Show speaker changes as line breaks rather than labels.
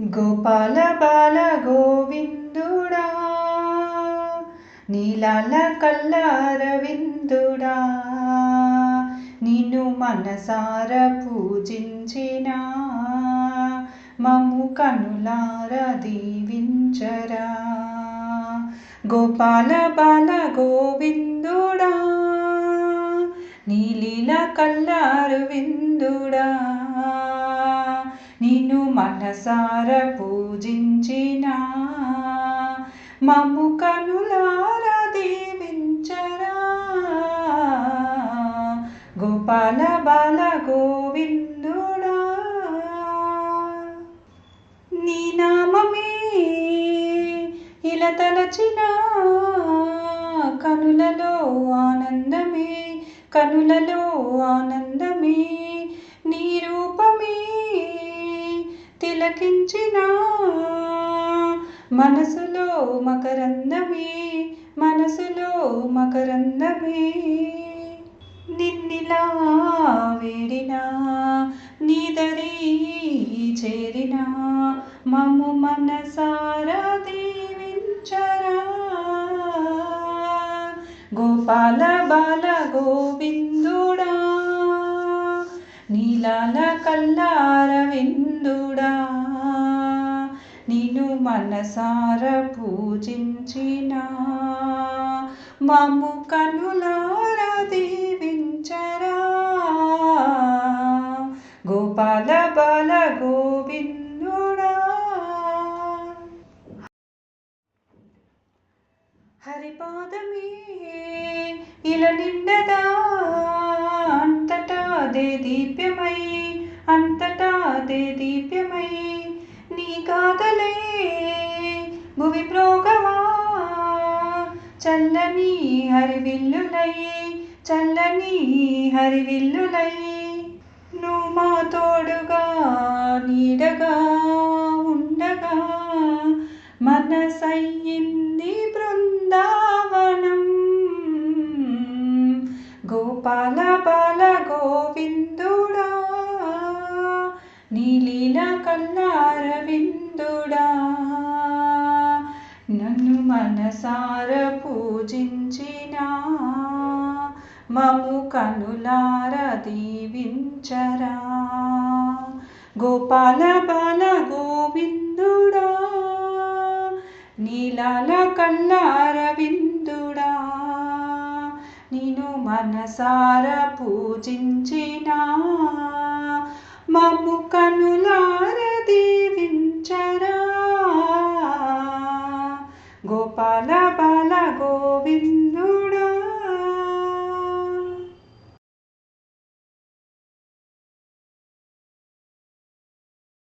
గోపాల బాల గోవిందుడా నీలాల కల్లారవిందుడా నిన్ను మనసార పూజించిన మము కనులార దీవించరా. గోపాల బాల గోవిందుడా నీలీల కల్లారు విందుడా నిన్ను మనసార పూజించిన. మమ్ము కనులార దీవించరా. గోపాల బాల గోవిందుడా. నీ నామమే ఇలా తలచిన. కనులలో ఆనందమే కనులలో ఆనందమే. నీ రూపమే తిలకించినా మనసులో మకరందమే మనసులో మకరందమే. నిన్నిలా వేడినా నీదరి చేరినా మము మనసారా దీవించరా. గోపాల బాల గోవిందుడా నీలాల కల్లార విందుడా మనసార పూజించిన మము కనులార దీవించరా. గోపాల బాల గోవిందుడా హరిపాదమే ఇలా నిండదా అంతటా అదే దీప్యం భువి ప్రోగవా చల్లని హరివిల్లులై చల్లని హరివిల్లులై. నువ్వు మా తోడుగా నీడగా ఉండగా మనసయ్యింది బృందావనం. గోపాల బాల గోవిందుడా నీలీల కల్లారవిందుడా. మనసార పూజించిన మము కనులార దీవించరా. గోపాల బాల గోవిందుడా నీలాల కల్లార విందుడా. నేను మనసార పూజించిన మమ్ము ಗೋಪಾಲ ಬಾಲ ಗೋವಿಂದ